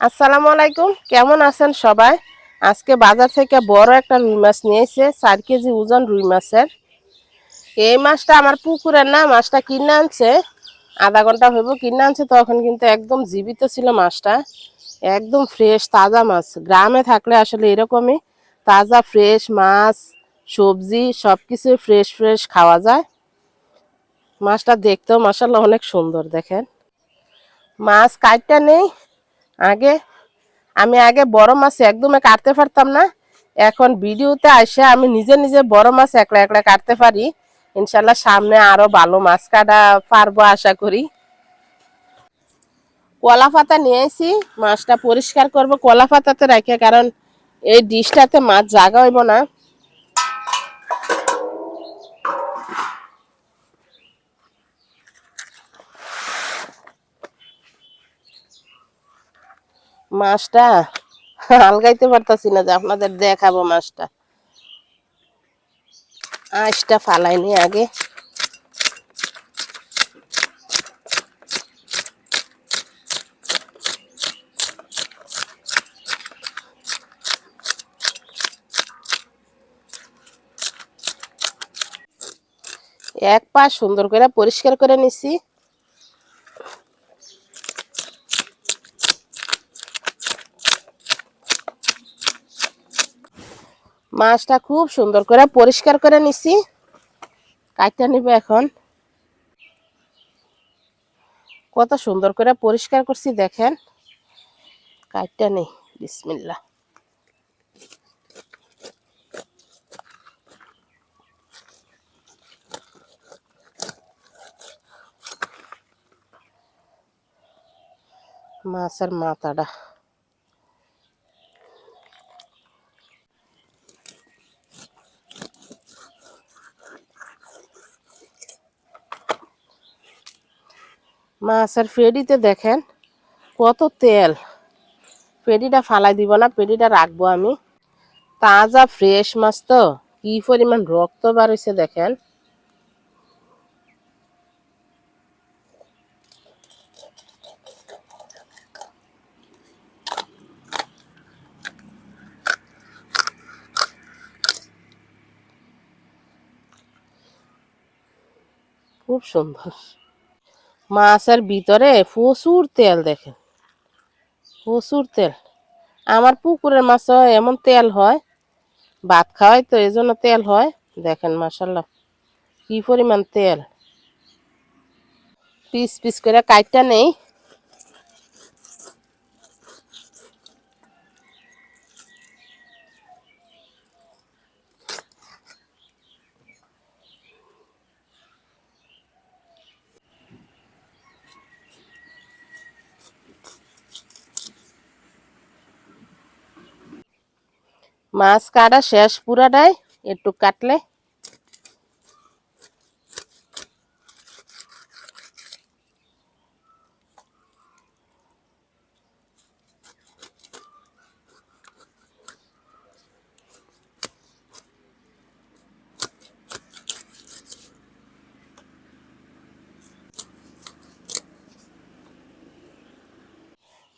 আসসালামু আলাইকুম, কেমন আছেন সবাই? আজকে বাজার থেকে বড় একটা রুই মাছ নিয়েছে চার কেজি ওজন রুই মাছের। এই মাছটা আমার পুকুরের না, মাছটা কিনে আনছে, আধা ঘণ্টা হইব কিনে আনছে, তখন কিন্তু একদম জীবিত ছিল মাছটা। একদম ফ্রেশ তাজা মাছ। গ্রামে থাকলে আসলে এরকমই, তাজা ফ্রেশ মাছ, সবজি সব কিছু ফ্রেশ ফ্রেশ খাওয়া যায়। মাছটা দেখতেও মাসাল্লাহ অনেক সুন্দর, দেখেন। মাছ কাটটা নেই আগে, আমি আগে বড় মাছ একদমই কাটতে পারতাম না। এখন ভিডিওতে আসে আমি নিজে নিজে বড় মাছ একলা একলা কাটতে পারি। ইনশাল্লাহ সামনে আরও ভালো মাছ কাটা পারব আশা করি। কলা পাতা নিয়ে মাছটা পরিষ্কার করব। কলা পাতাতে রাখে, কারণ এই ডিশটাতে মাছ জাগা হইব না। মাছটা আলগাইতে পারতাছি না যে আপনাদের দেখাবো মাছটা। আঁশটা ফালাইনি আগে। এক পা সুন্দর করে পরিষ্কার করে নিছি। মাছটা খুব সুন্দর করে পরিষ্কার করে নিছি। কাটটা নিবে এখন। কত সুন্দর করে পরিষ্কার করছি দেখেন। কাটটা নেই বিসমিল্লা মাছের মাথাটা মাছের ফেডিতে দেখেন, কত তেল। পেডিটা ফালাই দিব না পেডিটা রাখব আমি। তাজা, ফ্রেশ মাছ তো, কি পরিমাণ রক্ত বার হয়েছে দেখেন। খুব সুন্দর। মাছের ভিতরে প্রচুর তেল দেখেন। প্রচুর তেল। আমার পুকুরের মাছ এমন তেল হয়, ভাত খাওয়াই তো এই জন্য তেল হয়। দেখেন মাসাল্লাহ কি পরিমাণ তেল। পিস পিস করে কাইটটা নেই। মাছ কাটা শেষ পুরাটাই, একটু কাটলে।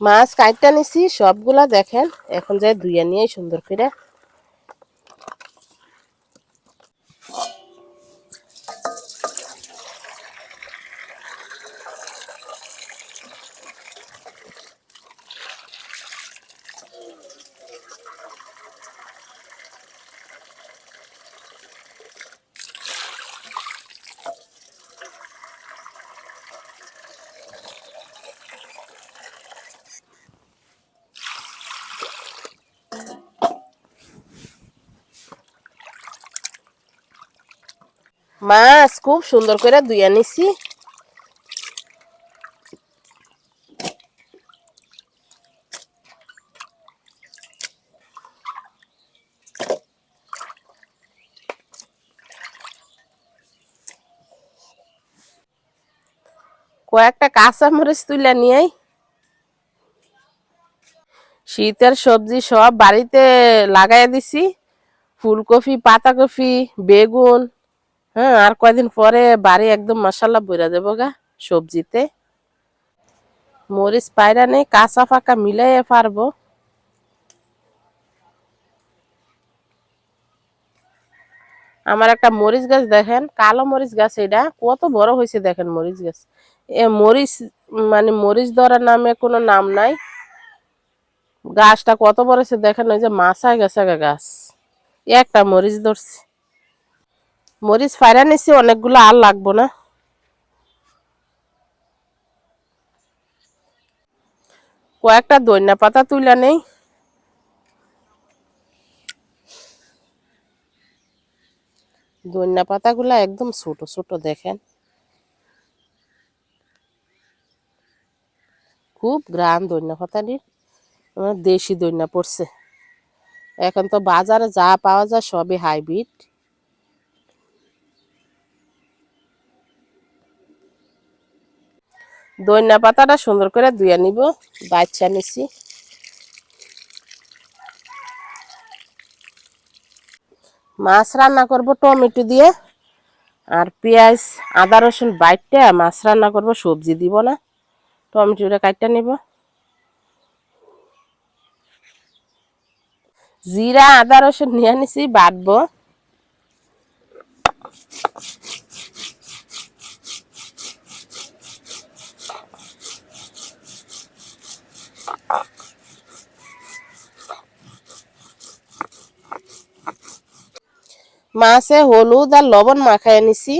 মাছ কাটটা নিছি, সবগুলা দেখেন, এখন যাই ধুইয়া নিয়ে সুন্দর করে মাছ খুব সুন্দর করে ধুইয়া নিছি। কয়েকটা কাঁচা মরিচ তুলে নিয়ে শীতের সবজি সব বাড়িতে লাগাই দিছি। ফুলকপি, পাতাকপি, বেগুন হ্যাঁ আর কয়দিন পরে বাড়ি একদম মশালা বইরা দেবো গা, সবজিতে। মরিচ পায়রা নেই, কাঁচা ফাঁকা মিলাইয়ে পারব। আমার একটা মরিচ গাছ দেখেন, কালো মরিচ গাছ এটা কত বড় হয়েছে দেখেন মরিচ গাছ। এ মরিচ মানে মরিচ ধরার নামে কোনো নাম নাই। গাছটা কত বড় হয়েছে দেখেন, ওই যে মাছায় গেছে গাছ। একটা মরিচ ধরছে। মরিচ ফাইরা নিছি, অনেকগুলো আর লাগবো না। কয়েকটা দইনা পাতা তুইলা নেই। দইনা পাতাগুলো একদম ছোট ছোট, দেখেন। খুব গ্রাম দইনা পাতাটির আমার দেশি দইনা পড়ছে। এখন তো বাজারে যা পাওয়া যায় সবই হাইব্রিড। দইনা পাতাটা সুন্দর করে ধুয়ে নিব, বাচ্চা নিছি। মাছ রান্না করব টমেটো দিয়ে, আর পেঁয়াজ, আদা, রসুন বাইটটা মাছ রান্না করব, সবজি দিব না। টমেটোটা কাটটা নিব। জিরা, আদা, রসুন নিয়ে নিছি, বাটবো। মাছে হলুদ আর লবণ মাখায় নিছি।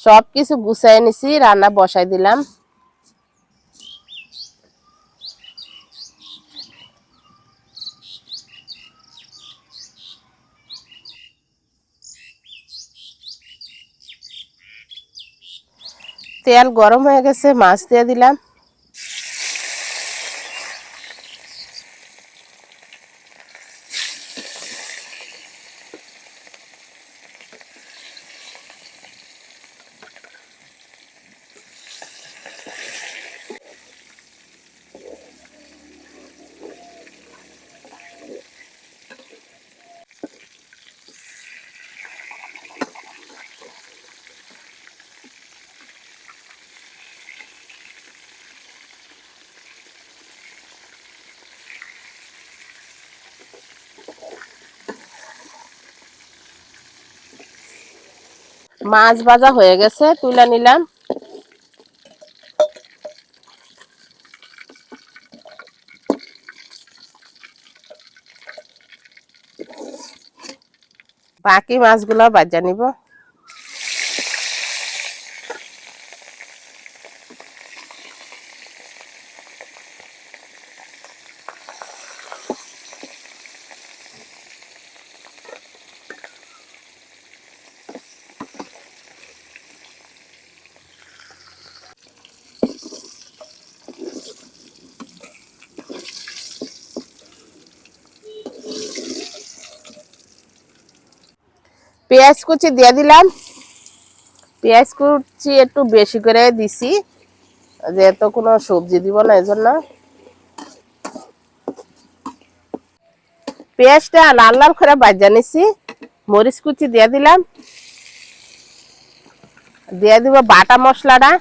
সব কিছু গুছাই নিছি, রান্না বসাই দিলাম। তেল গরম হয়ে গেছে, মাছ দিয়ে দিলাম। মাছ ভাজা হয়ে গেছে তুলে নিলাম। বাকি মাছগুলো বাজা নিব। পেঁয়াজ কুচি দিয়ে দিলাম। পেঁয়াজ কুচি একটু বেশি করে দিছি। যেহেতু কোনো সবজি দিব না, এজন্য। পেঁয়াজটা লাল লাল করে বাজা নিছি। মরিচ কুচি দিয়ে দিলাম। দিয়ে দিব বাটা মশলাটা।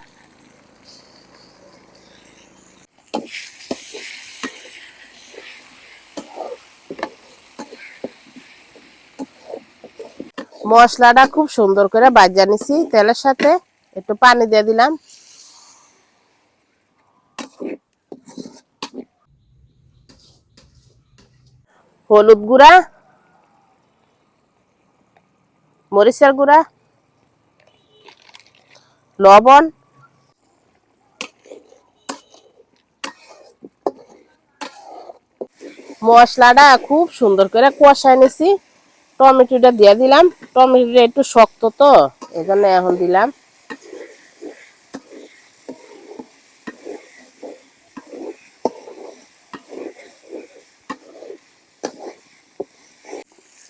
মশলাটা খুব সুন্দর করে বাজা নিছি, তেলের সাথে একটু পানি দিয়ে দিলাম। হলুদ গুঁড়া, মরিচের গুঁড়া, লবণ, মশলাটা খুব সুন্দর করে কষায় নিছি। টমেটোটা দিয়ে দিলাম। টমেটোটা একটু শক্ত তো এই জন্য এখন দিলাম।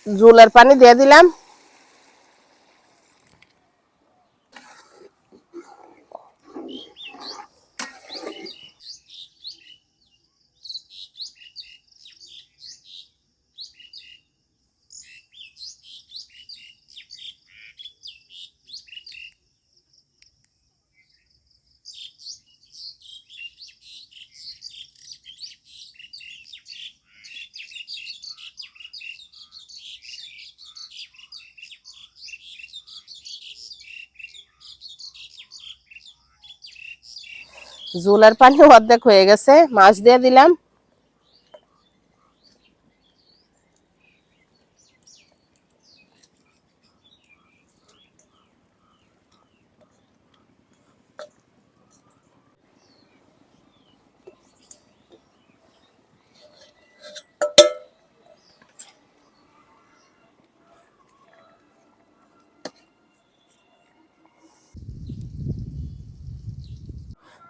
জুলের পানি দিয়ে দিলাম। ঝোলের পানি অর্ধেক হয়ে গেছে মাছ দিয়ে দিলাম।